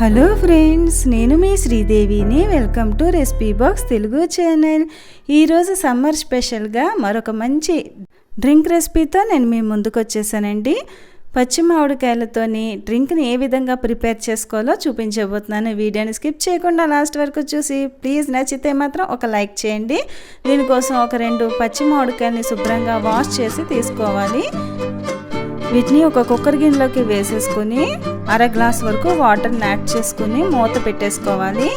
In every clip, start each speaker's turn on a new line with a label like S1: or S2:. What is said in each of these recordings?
S1: Hello friends నేను మీ శ్రీదేవిని. Welcome to recipe box Telugu channel. ఈరోజు సమ్మర్ స్పెషల్గా మరొక మంచి డ్రింక్ రెసిపీతో నేను మీ ముందుకు వచ్చేసానండి. పచ్చి మామిడికాయలతోని డ్రింక్ని ఏ విధంగా ప్రిపేర్ చేసుకోవాలో చూపించబోతున్నాను. వీడియోని స్కిప్ చేయకుండా లాస్ట్ వరకు చూసి ప్లీజ్ నచ్చితే మాత్రం ఒక లైక్ చేయండి. దీనికోసం ఒక రెండు పచ్చి మామిడికాయలని శుభ్రంగా వాష్ చేసి తీసుకోవాలి. వీటిని ఒక కుక్కర్ గిన్నెలోకి వేసేసుకుని అర గ్లాస్ వరకు వాటర్ని యాడ్ చేసుకుని మూత పెట్టేసుకోవాలి.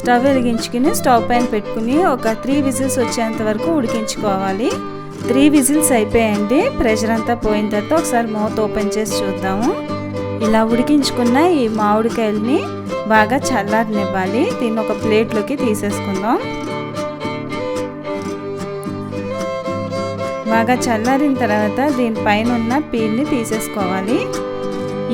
S1: స్టవ్ వెలిగించుకుని స్టవ్ పైన పెట్టుకుని ఒక త్రీ విజిల్స్ వచ్చేంత వరకు ఉడికించుకోవాలి. త్రీ విజిల్స్ అయిపోయాయండి ప్రెషర్ అంతా పోయిన తర్వాత ఒకసారి మూత ఓపెన్ చేసి చూద్దాము. ఇలా ఉడికించుకున్న ఈ మామిడికాయలని బాగా చల్లారనివ్వాలి. దీన్ని ఒక ప్లేట్లోకి తీసేసుకుందాం. బాగా చల్లారిన తర్వాత దీనిపైన ఉన్న పీల్ని తీసేసుకోవాలి.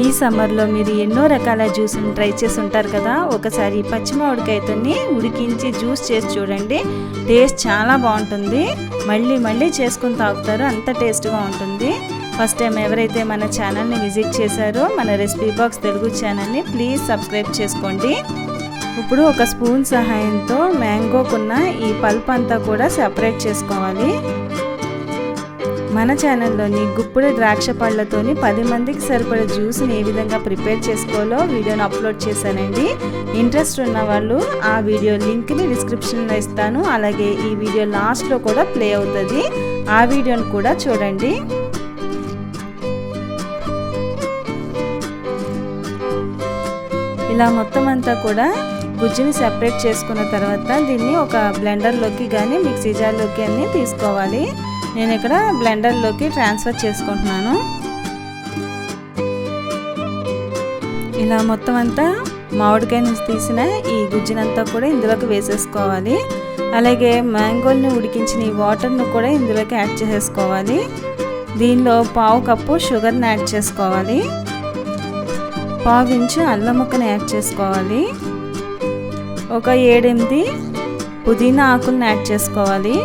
S1: ఈ సమ్మర్లో మీరు ఎన్నో రకాల జ్యూస్ని ట్రై చేసి ఉంటారు కదా? ఒకసారి పచ్చి మామిడికాయతోని ఉడికించి జ్యూస్ చేసి చూడండి. టేస్ట్ చాలా బాగుంటుంది. మళ్ళీ మళ్ళీ చేసుకుని తాగుతారు. అంత టేస్ట్గా ఉంటుంది. ఫస్ట్ టైం ఎవరైతే మన ఛానల్ని విజిట్ చేశారో మన రెసిపీ బాక్స్ తెలుగు ఛానల్ని ప్లీజ్ సబ్స్క్రైబ్ చేసుకోండి. ఇప్పుడు ఒక స్పూన్ సహాయంతో మ్యాంగోకున్న ఈ పల్ప్ అంతా కూడా సెపరేట్ చేసుకోవాలి. మన ఛానల్లోని గుప్పుడు ద్రాక్ష పళ్ళతోని పది మందికి సరిపడే జ్యూస్ని ఏ విధంగా ప్రిపేర్ చేసుకోవాలో వీడియోని అప్లోడ్ చేశానండి. ఇంట్రెస్ట్ ఉన్న వాళ్ళు ఆ వీడియో లింక్ని డిస్క్రిప్షన్లో ఇస్తాను. అలాగే ఈ వీడియో లాస్ట్లో కూడా ప్లే అవుతుంది. ఆ వీడియోని కూడా చూడండి. ఇలా మొత్తం అంతా కూడా గుజ్జుని సెపరేట్ చేసుకున్న తర్వాత దీన్ని ఒక బ్లెండర్లోకి కానీ మిక్సీ జార్లోకి అన్నీ తీసుకోవాలి. నేను ఇక్కడ బ్లెండర్లోకి ట్రాన్స్ఫర్ చేసుకుంటున్నాను. ఇలా మొత్తం అంతా మామిడికాయ నుంచి తీసిన ఈ గుజ్జునంతా కూడా ఇందులోకి వేసేసుకోవాలి. అలాగే మ్యాంగోల్ని ఉడికించిన ఈ వాటర్ను కూడా ఇందులోకి యాడ్ చేసేసుకోవాలి. దీనిలో పావు కప్పు షుగర్ని యాడ్ చేసుకోవాలి. పావు ఇంచు అల్లం ముక్కని యాడ్ చేసుకోవాలి. ఒక ఏడెనిమిది పుదీనా ఆకులను యాడ్ చేసుకోవాలి.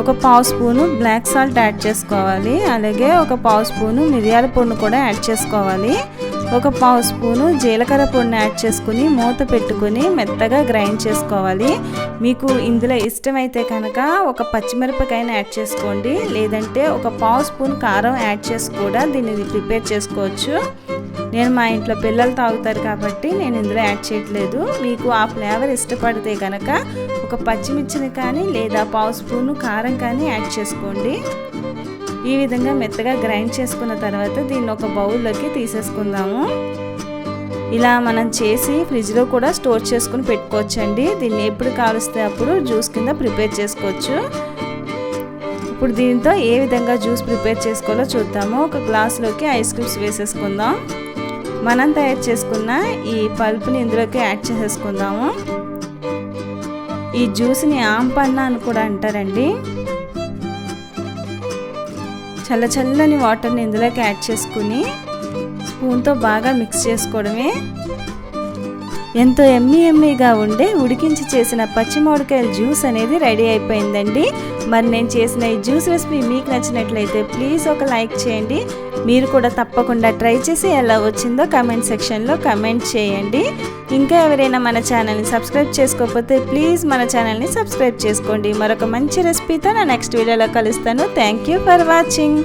S1: ఒక పావు స్పూను బ్లాక్ సాల్ట్ యాడ్ చేసుకోవాలి. అలాగే ఒక పావు స్పూను మిరియాల పొడిని కూడా యాడ్ చేసుకోవాలి. ఒక పావు స్పూను జీలకర్ర పొడిని యాడ్ చేసుకుని మూత పెట్టుకుని మెత్తగా గ్రైండ్ చేసుకోవాలి. మీకు ఇందులో ఇష్టమైతే కనుక ఒక పచ్చిమిరపకాయని యాడ్ చేసుకోండి. లేదంటే ఒక పావు స్పూన్ కారం యాడ్ చేసి కూడా దీన్ని ప్రిపేర్ చేసుకోవచ్చు. నేను మా ఇంట్లో పిల్లలు తాగుతారు కాబట్టి నేను ఇందులో యాడ్ చేయట్లేదు. మీకు ఆ ఫ్లేవర్ ఇష్టపడితే కనుక ఒక పచ్చిమిర్చిని కానీ లేదా పావు స్పూను కారం కానీ యాడ్ చేసుకోండి. ఈ విధంగా మెత్తగా గ్రైండ్ చేసుకున్న తర్వాత దీన్ని ఒక బౌల్లోకి తీసేసుకుందాము. ఇలా మనం చేసి ఫ్రిడ్జ్లో కూడా స్టోర్ చేసుకుని పెట్టుకోవచ్చండి. దీన్ని ఎప్పుడు కాలుస్తే అప్పుడు జ్యూస్ కింద ప్రిపేర్ చేసుకోవచ్చు. ఇప్పుడు దీంతో ఏ విధంగా జ్యూస్ ప్రిపేర్ చేసుకోవాలో చూద్దాము. ఒక గ్లాస్లోకి ఐస్ క్యూబ్స్ వేసేసుకుందాం. మనం తయారు చేసుకున్న ఈ పల్ప్ని ఇందులోకి యాడ్ చేసేసుకుందాము. ఈ జ్యూస్ని ఆంపన్న అని కూడా అంటారండి. చల్ల చల్లని వాటర్ని ఇందులోకి యాడ్ చేసుకుని స్పూన్తో బాగా మిక్స్ చేసుకోవడమే ఎంతో ఎమ్మి ఎమ్మిగా ఉండే ఉడికించి చేసిన పచ్చి మామిడికాయల జ్యూస్ అనేది రెడీ అయిపోయిందండి. మరి నేను చేసిన ఈ జ్యూస్ రెసిపీ మీకు నచ్చినట్లయితే ప్లీజ్ ఒక లైక్ చేయండి. మీరు కూడా తప్పకుండా ట్రై చేసి ఎలా వచ్చిందో కమెంట్ సెక్షన్లో కమెంట్ చేయండి. ఇంకా ఎవరైనా మన ఛానల్ని సబ్స్క్రైబ్ చేసుకోకపోతే ప్లీజ్ మన ఛానల్ని సబ్స్క్రైబ్ చేసుకోండి. మరొక మంచి రెసిపీతో నా నెక్స్ట్ వీడియోలో కలుస్తాను. Thank you for watching